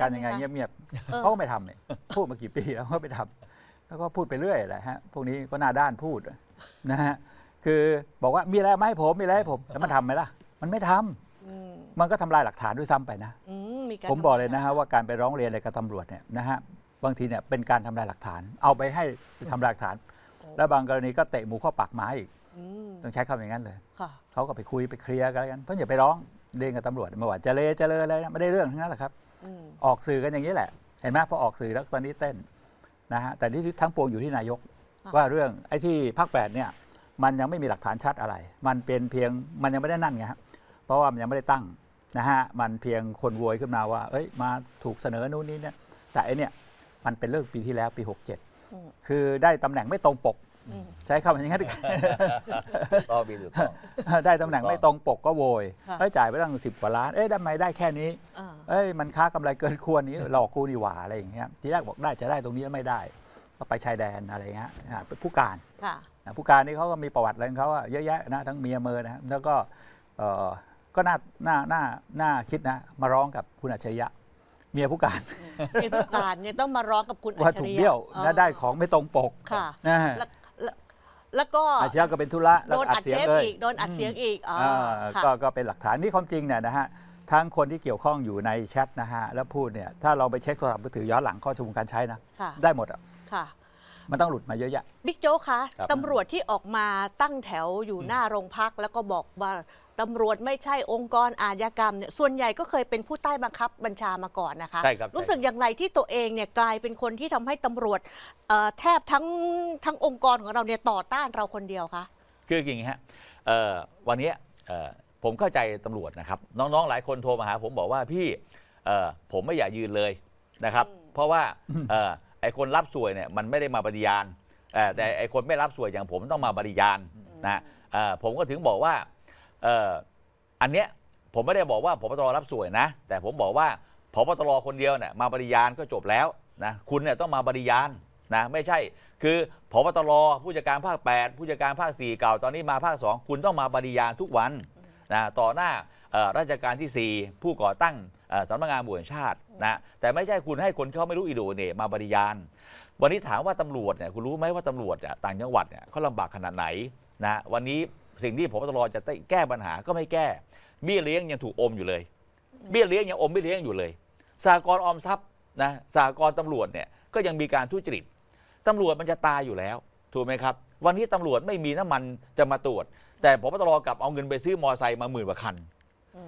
การยังไงใช่ไหมคะเงียบเออๆเขาก็ไม่ทำเนี่ยพูดมากี่ปีแล้วเขาไม่ทำแล้วก็พูดไปเรื่อยแหละฮะพวกนี้ก็หน้าด้านพูดนะฮะคือบอกว่ามีอะไรมาให้ผมมีอะไรให้ผมแล้วมันทำไหมล่ะ มันไม่ทำอืมมันก็ทำลายหลักฐานด้วยซ้ำไปนะ อืมมีการผมบอกเลยนะฮะว่าการไปร้องเรียนอะไรกับตำรวจเนี่ยนะฮะบางทีเนี่ยเป็นการทำลายหลักฐาน เอาไปให้ทำลายหลักฐาน แล้วบางกรณีก็เตะหมูเข้าปากหมาอีกอืมต้องใช้คำอย่างนั้นเลยค่ะเขาก็ไปคุยไปเคลียร์กันแล้วกันเพราะอย่าไปร้องเรียนกับตำรวจไม่ว่าจะเลจะเลอะไรนะไม่ได้เรื่องทั้งนั้นแหละครับ อืมออกสื่อกันอย่างนี้แหละ เห็นไหมพอออกสื่อแล้วตอนนี้เต้นนะฮะแต่ที่ทั้งปวงอยู่ที่นายกค่ะว่าเรื่องไอ้ที่ภาคแปดเนี่ยมันยังไม่มีหลักฐานชัดอะไร มันเป็นเพียงมันยังไม่ได้นั่นไงฮะเพราะว่ามันยังไม่ได้ตั้งนะฮะมันเพียงคนโวยขึ้นมาว่า เอ้ยมาถูกเสนอนู่นนี่เนี่ยแต่ไอ้เนี่ยมันเป็นเรื่องปีที่แล้วปีอืม67 คือได้ตำแหน่งไม่ตรงปกอืม ใช้คำอย่างนั้นดีกว่าต้องมีถูกต้อง ได้ตำแหน่งไม่ตรงปกก็โวยค่ะเอ้ยจ่ายไปตั้งสิบกว่าล้าน เอ้ยทำไมได้แค่นี้ อ่า เอ้ยมันค้ากำไรเกินควรนี้หลอกกูนี่หว่าอะไรอย่างเงี้ยทีแรกบอกได้จะได้ตรงนี้แล้วไม่ได้ ก็ไปชายแดนอะไรเงี้ยอ่าเป็นผู้การ ค่ะ นะผู้การนี่เขาก็มีประวัติอะไรของเขาอะเยอะแยะนะทั้งเมียเมอนะแล้วก็เอ่อก็น่าน่าน่าน่าคิดนะ มาร้องกับคุณอัจฉริยะ เมียผู้การเป็นผู้การเนี่ยต้องมาร้องกับคุณอัจว่าฉถูกริยะเบี้ยวอ๋อและได้ของไม่ตรงปกค่ะ นะแล้ว แล้วแล้วก็อัจฉริยะก็เป็นธุระแล้วโดก็นอัดอัดเสียเทงปเลยอีกโดนอัดเสียงอีกอ๋ออ่าค่ะ ก็ก็เป็นหลักฐานนี่ความจริงเนี่ยนะฮะทั้งคนที่เกี่ยวข้องอยู่ในแชทนะฮะแล้วพูดเนี่ยถ้าเราไปเช็คโทรศัพท์มือถือย้อนหลังข้อชูการใช้นะค่ะ ได้หมดอะค่ะ มันต้องหลุดมาเยอะแยะ บิ๊กโจ๊กคะครับ ตำรวจที่ออกมาตั้งแถวอยู่หน้าโรงพัก แล้วก็บอกว่าตำรวจไม่ใช่องค์กรอาชญากรรมเนี่ยส่วนใหญ่ก็เคยเป็นผู้ใต้บังคับบัญชามาก่อนนะคะ ใช่ครับรู้สึกอย่างไรที่ตัวเองเนี่ยกลายเป็นคนที่ทำให้ตำรวจเอ่อแทบทั้งทั้งองค์กรของเราเนี่ยต่อต้านเราคนเดียวคะคืออย่างนี้ฮะเอ่อวันเนี้ยเอ่อผมเข้าใจตำรวจนะครับ น้องๆหลายคนโทรมาหาผมบอกว่าพี่เอ่อผมไม่อยากยืนเลยนะครับ เพราะว่าเอ่อ ไอ้คนรับสวยเนี่ยมันไม่ได้มาปฏิญาณเอ่อแต่ไอ้คนไม่รับสวยอย่างผมต้องมาปฏิญาณนะเอ่อผมก็ถึงบอกว่าเอ่ออันเนี้ยผมไม่ได้บอกว่าพบตรรับสวยนะ แต่ผมบอกว่าพบตรคนเดียวเนี่ยมาปฏิญาณก็จบแล้วนะคุณเนี่ยต้องมาปฏิญาณนะไม่ใช่ คือพบตรผู้จัดการภาค 8 ผู้จัดการภาค 4 เก่าตอนนี้มาภาค 2 คุณต้องมาปฏิญาณทุกวันนะต่อหน้าเอ่อ ราชการที่ 4 ผู้ก่อตั้งสำนักงานบุญชาตินะแต่ไม่ใช่คุณให้คนเขาไม่รู้อีโดเนมาปฏิญาณวันนี้ถามว่าตำรวจเนี่ยคุณรู้ไหมว่าตำรวจเนี่ยต่างจังหวัดเนี่ยเขาลำบากขนาดไหนนะวันนี้สิ่งที่พบตรจะแก้ปัญหาก็ไม่แก้เบี้ยเลี้ยงยังถูกอมอยู่เลย เบี้ยเลี้ยงยังอมเบี้ยเลี้ยงอยู่เลยสหกรออมทรัพย์นะสหกรตำรวจเนี่ยก็ยังมีการทุจริตตำรวจมันจะตายอยู่แล้วถูกไหมครับ วันนี้ตำรวจไม่มีน้ำมันจะมาตรวจ แต่พบตรกลับเอาเงินไปซื้อมอเตอร์ไซค์มาหมื่นกว่าคัน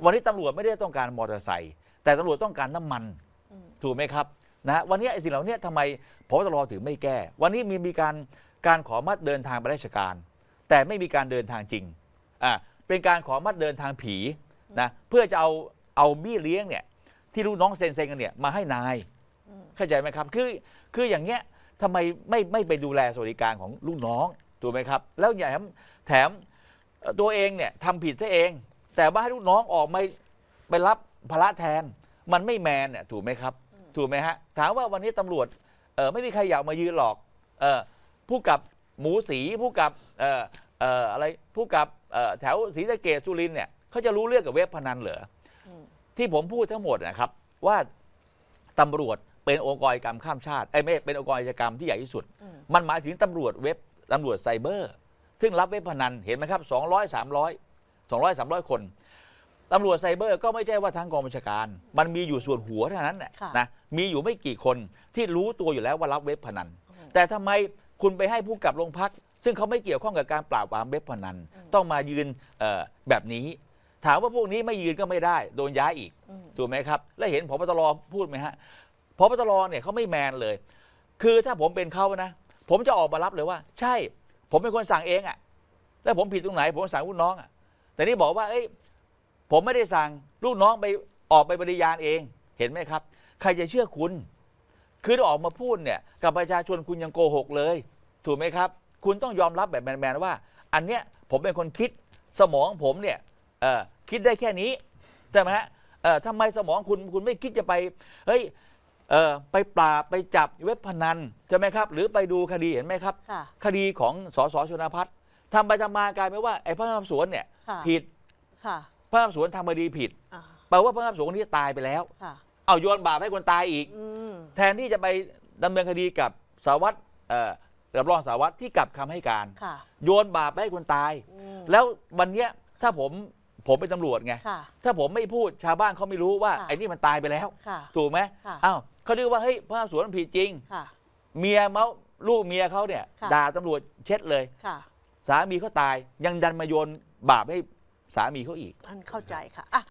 วันนี้ตำรวจไม่ได้ต้องการมอเตอร์ไซค์แต่ตำรวจต้องการน้ำมันถูกไหมครับนะฮะวันนี้ไอ้สิ่งเหล่านี้ทำไมพบตรถึงไม่แก้ วันนี้มีมีการการขอมัดเดินทางไปราชการ แต่ไม่มีการเดินทางจริงอ่าเป็นการขอมัดเดินทางผีนะเพื่อจะเอาเอาเบี้ยเลี้ยงเนี่ยที่ลูกน้องเซ็นเซ็นกันเนี่ยมาให้นายเข้าใจไหมครับคือคืออย่างเงี้ยทำไมไม่ไม่ไปดูแลสวัสดิการของลูกน้องถูกไหมครับ แล้วแถมแถมเอ่อตัวเองเนี่ยทำผิดซะเอง แต่ว่าให้ลูกน้องออกไม่ไปรับภาระแทน มันไม่แมนเนี่ยถูกไหมครับ ถูกไหมฮะ ถามว่าวันนี้ตำรวจเออไม่มีใครอยากมายืนหรอกเออผู้กับหมูสีผู้กับเออเอออะไรผู้กับเออแถวศรีสะเกดสุรินทร์เนี่ยเขาจะรู้เรื่องกับเว็บพนันเหรออมที่ผมพูดทั้งหมดนะครับว่าตำรวจเป็นองค์กรอาชญากรรมข้ามชาติไอ้ยไม่เป็นองค์กรอาชญากรรมที่ใหญ่ที่สุดอืมมันหมายถึงตำรวจเว็บตำรวจไซเบอร์ ซึ่งรับเว็บพนันเห็นไหมครับ200 300 200 300 คนตำรวจไซเบอร์ก็ไม่ใช่ว่าทั้งกองบัญชาการ มันมีอยู่ส่วนหัวเท่านั้นแหละค่ะนะมีอยู่ไม่กี่คนที่รู้ตัวอยู่แล้วว่ารับเว็บพนันแต่ทำไมคุณไปให้ผู้กับโรงพัก ซึ่งเขาไม่เกี่ยวข้องกับการปราบปรามเว็บพนันต้องมายืนเอ่อแบบนี้ ถามว่าพวกนี้ไม่ยืนก็ไม่ได้ โดนย้ายอีก อืม ถูกไหมครับ แล้วเห็นพบตรพูดไหมฮะพบตรเนี่ยเขาไม่แมนเลย คือถ้าผมเป็นเขานะ ผมจะออกมารับเลยว่า ใช่ ผมเป็นคนสั่งเองอะ่ะแล้วผมผิดตรงไหน ผมสั่งลูกน้องอะ่ะ แต่นี่บอกว่าเอ้ยผมไม่ได้สั่งลูกน้องไปออกไปปฏิญาณเองเห็นไหมครับ ใครจะเชื่อคุณ คือถ้าออกมาพูดเนี่ยกับประชาชนคุณยังโกหกเลย ถูกไหมครับ คุณต้องยอมรับแบบแมนๆว่า อันเนี้ยผมเป็นคนคิดสมองผมเนี่ยเอ่อคิดได้แค่นี้ใช่ไหมฮะเอ่อทำไมสมองคุณคุณไม่คิดจะไปเฮ้ยเอ่อไปปราบไปจับเว็บพนันใช่ไหมครับ หรือไปดูคดีเห็นไหมครับค่ะคดีของสสชนพัฒน์ ทำไปทำมากลายเป็นว่าไอ้พนักงานสอบสวนเนี่ยค่ะผิดค่ะพนักงานสอบสวนทำคดีผิดอ่าแปลว่าพนักงานสอบสวนคนนี้ตายไปแล้ว ค่ะ เอาโยนบาปให้คนตายอีก อืมแทนที่จะไปดำเนินคดีกับสารวัตรเอ่อกับรองสารวัตรที่กลับคำให้การ ค่ะโยนบาปไปให้คนตาย อืมแล้ววันเนี้ยถ้าผมผมเป็นตำรวจไง ค่ะ ถ้าผมไม่พูดชาวบ้านเขาไม่รู้ว่าค่ะ ไอ้นี่มันตายไปแล้ว ค่ะ ถูกไหมค่ะ อ้าวเขาคิดว่าเฮ้ยพระสวนมันผิดจริง ค่ะ เมียเมาลูกเมียเขาเนี่ยค่ะ ด่าตำรวจเช็ดเลย ค่ะ สามีเขาตาย ยังดันมาโยนบาปให้สามีเขาอีก อันเข้าใจค่ะอะ